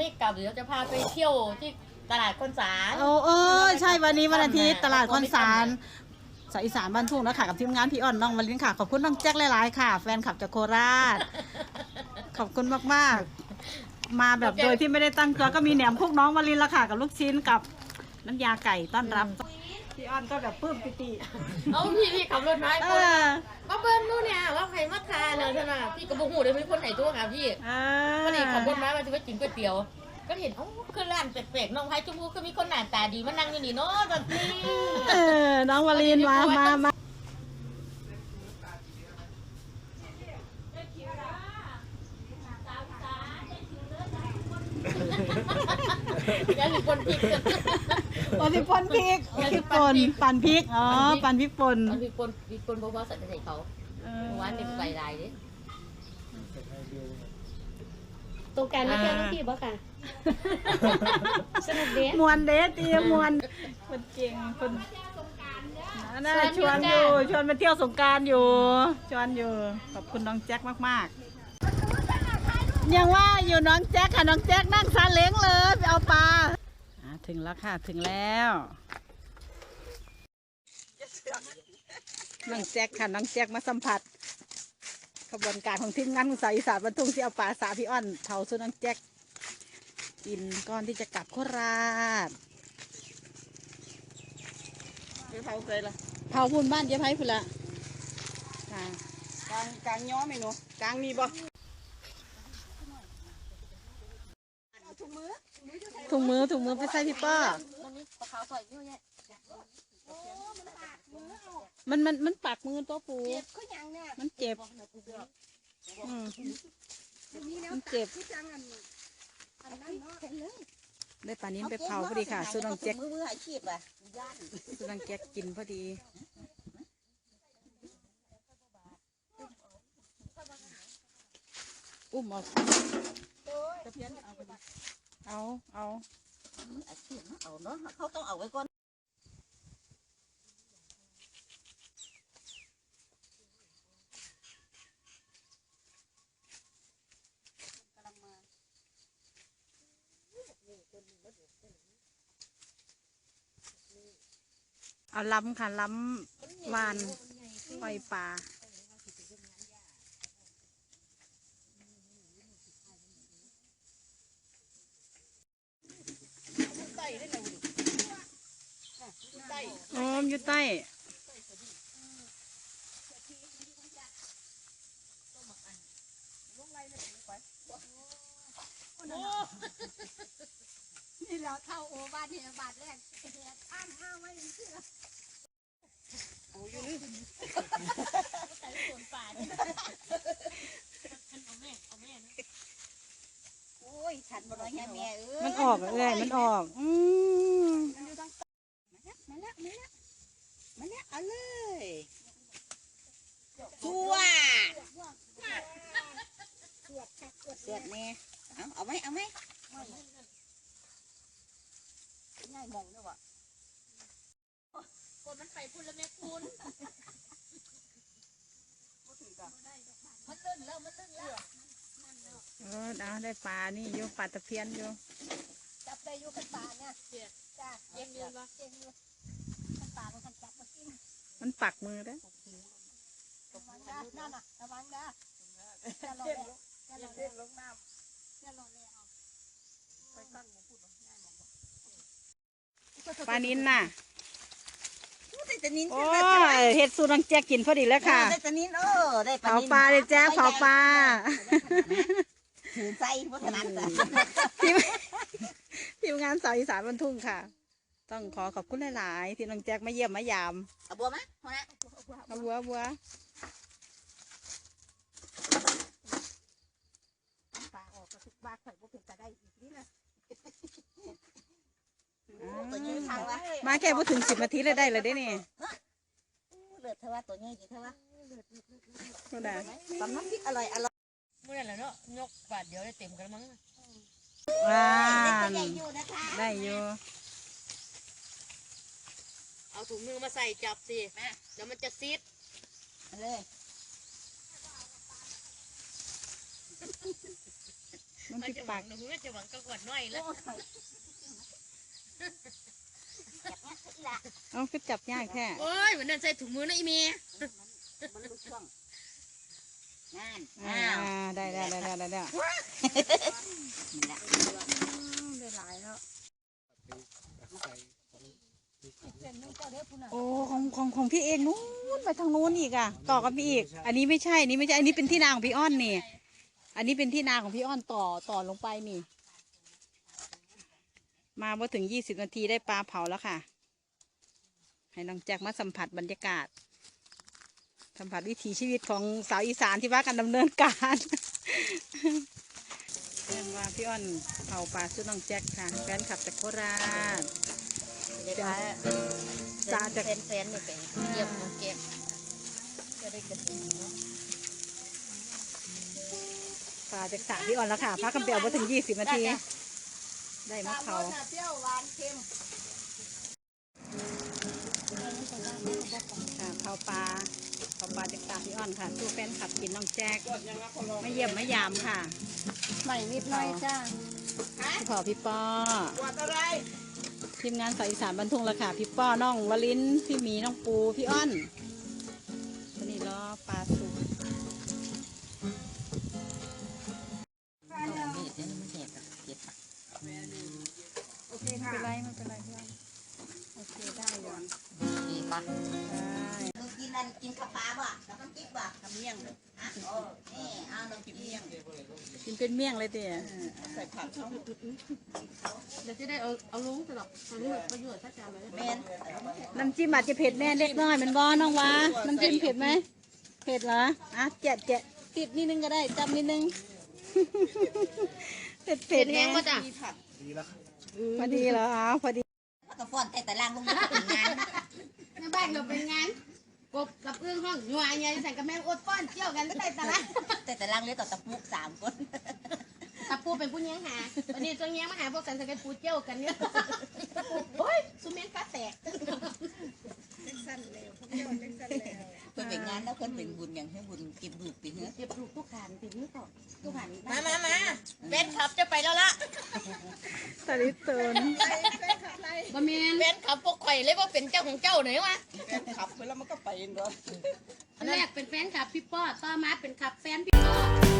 ไม่กลับเดี๋ยวจะพาไปเที่ยวที่ตลาดคนสาร โอ้เออใช่วันนี้วันอาทิตย์ตลาดคอนสารสายอีสานบ้านทุ่งแล้วค่ะกับทีมงานพี่อ้อนน้องวลินค่ะ ขอบคุณน้องแจ็คหลายๆค่ะ แฟนคลับจากโคราช ขอบคุณมากๆ มาแบบโดยที่ไม่ได้ตั้งตัวก็มีแหนมพวกน้องวลินละค่ะกับลูกชิ้นกับน้ำยาไก่ต้อนรับ พี่อ้อนก็แบบปลื้มปิติ เอาพี่พี่ขับรถมาให้เอคนอมาเบิ้ลนู่นเนี่ยว่าใครมาทานเลยใช่ไหมพี่กระบุกหูเลยมีคนไหนตัวค่ะพี่เอก็นี่ขับรถอมามาจะไปกินก๋วยเตี๋ยว ก็เห็นเอ้าคือร้านแปลกๆน้องไผ่ชมพูก็มีคนหน้าตาดีมานั่งอยู่นี่เนาะตอนนี้ เออน้องวลินมามามา ยังมีคนพริกกันโอ้สิป่นพริกโอ้สิป่นปั่นพริกอ๋อปั่นพริกป่นมันมีคนมีคนบอกว่าสัตว์จะใส่เขาเออเมื่อวานเป็นใส่ลายดิตรงกลารไม่เที่ยวทั้งที่บ่ค่ะสนุกเด้มวนเดตีมวนคนเก่งคนน่าชวนอยู่ชวนมาเที่ยวสงกรารอยู่ชวนอยู่ขอบคุณน้องแจ็คมากๆ ยังว่าอยู่น้องแจ็คค่ะน้องแจ็คนั่งซาเล้งเลยไปเอาปลาถึงแล้วค่ะถึงแล้วน้องแจ็คค่ะน้องแจ็คมาสัมผัสขบวนการของทีมงานของสายอีสานบรรทุงที่เอาปลาสาพี่อ้อนเผาสุน้องแจ็คกินก่อนที่จะกลับโคราชไปเผาเคยละเผาพุ่นบ้านเจ๊ไพ่พุ่นละค่ะกลางกลางย้อมไหมหนูกลางมีบ่ ถุงมือ ถุงมือไปใส่พี่ป้ามันนี่ปลาขาวใส่เยอะแยะมันมันมันปักมือตัวปูก็ยังเนี่ยมันเจ็บอืมมันเจ็บอันนั้นเนาะเห็นเลยได้ปลานิ้นไปเผาพอดีค่ะสุนังแจ็คมือมือหายชีพอะย่านสุนังแจ็คกินพอดีอุ้มเอาตะเพียนเอาไปดิ เอาเอาอาชีพเอาเนาะเขาต้องเอาไว้ก่อนเอาล้ำค่ะล้ำวานปล่อยปลา โอ้มอยู่ใต้นี่เราเท่าโอบ้านนี่บาทแรกอ้ามห้าไว้เชื่อโอ้ยฉันบ่น้อยแม่แม่เอ้ยมันออกเลยมันออก อืมมาแล้ว มาแล้วมาแล้วเอาเลยชัวสวดแม่เอาเอาไหมเอาไหมง่ายมองด้วยวะคนมันไปพูดแล้วแม่คุณมันลื่นแล้วมันลื่นแล้วเออเอาได้ปลานี่อยู่ปลาตะเพียนอยู่จับได้อยู่กันตาเนี่ยจ้าเย็นอยู่วะเย็นอยู่กันตามันกันจับมากิน มันปักมือเด้อระวังนะนั่นน่ะระวังนะจะรอแล้วจะรอแล้วลงน้ำจะรอแล้วปลานินน่ะได้แต่นินโอ้ยเฮ็ดสูตรนังแจกกินพอดีแล้วค่ะได้แต่นินเออได้เผาปลาเลยแจ๊คเผาปลาถือใจวัฒนธรรมทีมทีมงานสาวอีสานบรรทุ่งค่ะ ต้องขอขอบคุณหลายๆที่น้องแจ็คมาเยี่ยมมายามเอาบัวไหมพอนะเอาบัวบัวปลาออกกระสุกบาข่อยบ่เป็นตาได้อีกนี่นะตัวใหญ่ทางวะมาแค่พูดถึงสิบนาทีเลยได้เลยได้นี่เลือดเทวะตัวใหญ่จีเทวะก็ได้ตำน้ำพริกอร่อยอร่อยเมื่อไหร่แล้วเนาะยกบาทเดียวได้เต็มกันแล้วมั้งว้าตัวนใหญ่อยู่นะคะได้อยู่เอา ถุงมือมาใส่จับสิเดี๋ยวมันจะซีดเลยมันมันติดจะหวัปางกหนูก็จะหวังก็กวดน้อยแล้วเอาก็จับยากแค่โอ้ยวันนั้นใส่ถุงมือนะอีเมียมันรู้ช่วงนั่นอ่าอ้าวได้ได้ได้ได้ได้ได้นี่แหละได้หลายแล้ว โอ้ของของของพี่เองนู้นไปทางนู้นอีกอะ ต่อกับพี่อีก อันนี้ไม่ใช่อันนี้ไม่ใช่อันนี้เป็นที่นาของพี่อ้อนนี่ อันนี้เป็นที่นาของพี่อ้อนต่อต่อลงไปนี่ มาพอถึงยี่สิบนาทีได้ปลาเผาแล้วค่ะ ให้น้องแจ็คมาสัมผัสบรรยากาศ สัมผัสวิถีชีวิตของสาวอีสานที่ว่ากันดำเนินการเรียนว่าพี่อ้อนเผาปลาชุดน้องแจ็คค่ะแฟนขับจากโคราช เดี๋ยวท้ายสาจากแฟนแฟนเนี่ยไปเยี่ยมน้องเก็บจะได้กระถิ่นเนาะปลาจากสระพี่อ่อนแล้วค่ะพักกันเปียวมาถึงยี่สิบนาที ได้มะเขาเปรี้ยวหวานเค็มค่ะเผาปลาเผาปลาจากสระพี่อ่อนค่ะสู้แฟนขับกินน้องแจ๊กไม่เยี่ยมไม่ยามค่ะใหม่นิดหน่อยจ้าพี่พอพี่ป้อปวดอะไร ทีมงานสายอีสานบรรทุงแล้วค่ะพี่ป้อน้องวลินพี่หมีน้องปูพี่อ้อนวันนี้รอปลาสุกนี่เดี๋ยวมันเห็ดกับเห็ดผักโอเคไม่ค่ะเป็นไรไม่เป็นไรพี่อ้อนโอเคได้อยู่ดีปะได้มึงกินอะไรกินข้าวปลาบ่ะกับน้ำจิ๊บบ่ะกับเมี่ยงเลยอะโอ้นี่เอาน้ำจิ้มเมี่ยง กินเป็นเมี่ยงเลยเตี๋ยใส่ผักเข้าเดี๋ยวจะได้เอาเอาลุงตลอดเอาลุงประโยชน์สักจานเลยแม่นน้ำจิ้มอาจจะเผ็ดแน่เล็กน้อยมันบอน้องวะน้ำจิ้มเผ็ดไหมเผ็ดเหรออะแจกแจกติดนิดนึงก็ได้จำนิดนึงเผ็ดเผ็เผ็ดดแห้งก็จ้ะพอดีเหรออ๋อพอดีแล้วก็ฟ้อนแต่ตารางลงมาเป็นงานในบ้านเราเป็นงาน กบกับเอื้องห้องหน่วยไงใส่กับแม่อดป้อนเที่ยวกันใส่ตะละแต่ตารางเหลยต่อตะปุกสามคนตะปูเป็นผู้เลี้ยงหาวันนี้ตัวเลี้ยงมาหาพวกสันสกัดปูเที่ยวกันเนี่ยโอ้ยสุเมนฟ้าแตกสั้นเร็วพวกเจ้าเล็กสั้นเร็วเพิ่นเป็นงานแล้วเพิ่นเป็นบุญอย่างให้บุญเก็บลูกปีเนื้อเก็บลูกทุกขานติดนี่ก่อนทุกหันมามามาเบนขับจะไปแล้วล่ะสลิดเตินไปไปขั บไรบะเมนเบนขับพวกข่อยเลยว่าเป็นเจ้าของเจ้าหน่อยวะขับไปแล้วมันก็ไปเองเนาะอันแรกเป็นแฟนขับพี่ป้อต่อมาเป็นขับแฟนพี่